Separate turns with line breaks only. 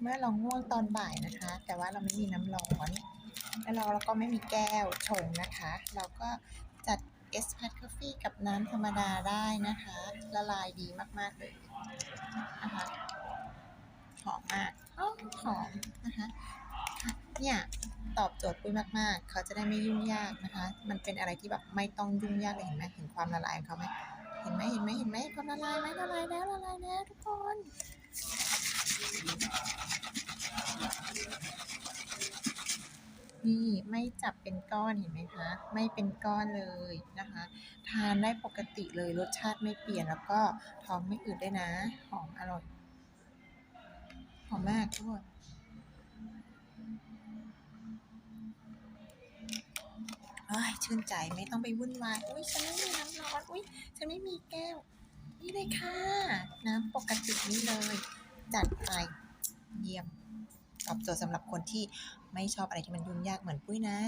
เมื่อเราง่วงตอนบ่ายนะคะ แต่ว่าเราไม่มีน้ำร้อน แล้วเราเราก็ไม่มีแก้วชงนะคะ เราก็จัดเอสพัทคอฟฟี่กับน้ำธรรมดาได้นะคะ ละลายดีมาก ๆ เลยนะคะหอมมากอ๋อหอมนะคะค่ะเนี่ยตอบโจทย์ปุ้ยมาก ๆ เขาจะได้ไม่ยุ่งยากนะคะ มันเป็นอะไรที่แบบไม่ต้องยุ่งยากเลยเห็นไหมเห็นความละลายของเขาไหมเห็นไหมเห็นไหมเห็นไหมความละลายไหมละลายแล้วละลายแล้วทุกคน นี่ไม่จับเป็นก้อนเห็นไหมคะ ไม่เป็นก้อนเลยนะคะ ทานได้ปกติเลยรสชาติไม่เปลี่ยนแล้วก็ท้องไม่อืดด้วยนะ หอมอร่อย หอมมากทุกคนอยชื่นใจไม่ต้องไปวุ่นวาย อุ้ยฉันไม่มีน้ำร้อน อุ้ยฉันไม่มีแก้ว นี่เลยค่ะ น้ำปกตินี่เลย จัดไปเยี่ยม ตอบโจทย์สำหรับคนที่ไม่ชอบอะไรที่มันยุ่งยากเหมือนปุ้ยนะ